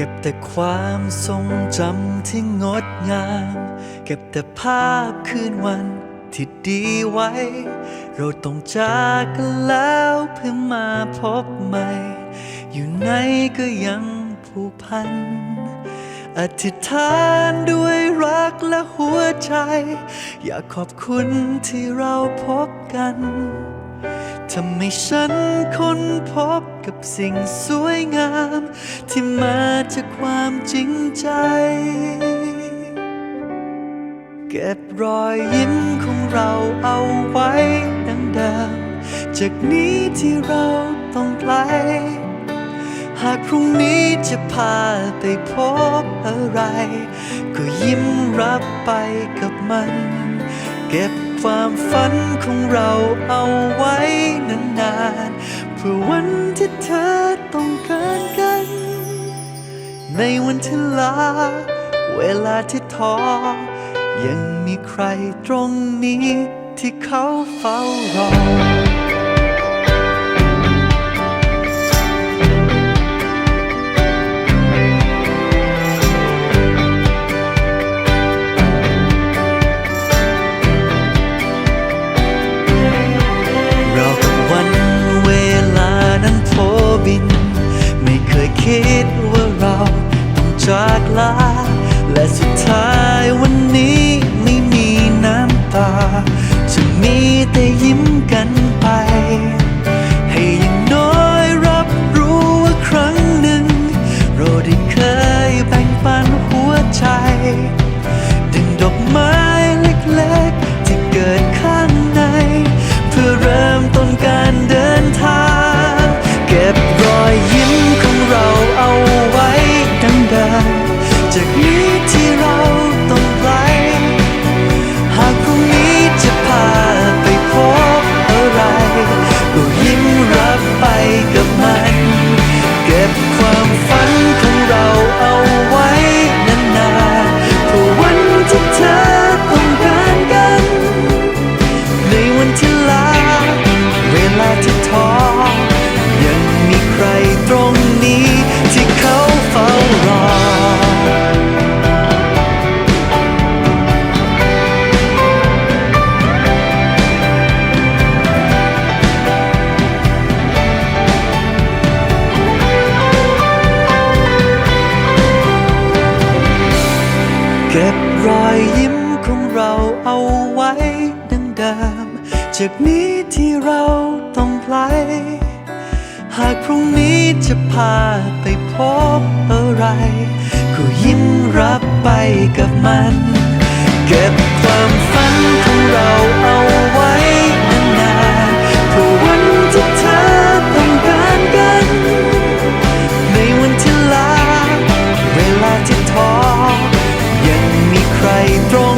เก็บแต่ความทรงจำที่งดงาม เก็บแต่ภาพคืนวันที่ดีไว้ เราต้องจากกันแล้วเพื่อมาพบใหม่ อยู่ไหนก็ยังผูกพัน อธิษฐานด้วยรักและหัวใจ อยากขอบคุณที่เราพบกันทำให้ฉันค้นพบ กับสิ่งสวยงาม ที่มาจากความจริงใจ เก็บรอยยิ้มของเราเอาไว้ดังเดิมจากนี้ที่เราต้องไกล หากพรุ่งนี้จะพาไปพบอะไร ก็ยิ้มรับไปกับมัน เก็บความฝันของเราเอาไว้นานๆ เพื่อวันที่เธอต้องการกัน ในวันที่ลา เวลาที่ท้อ ยังมีใครตรงนี้ที่เขาเฝ้ารอ คยคิดว่าเราต้องจากลา และสุดท้ายวันนี้ เก็บรอยยิ้มของเราเอาไว้ดังเดิม จากนี้ที่เราต้องไกลหากพรุ่งนี้จะพาไปพบอะไร ก็ยิ้มรับไปกับมัน เก็บความฝันของเรา ใครตรง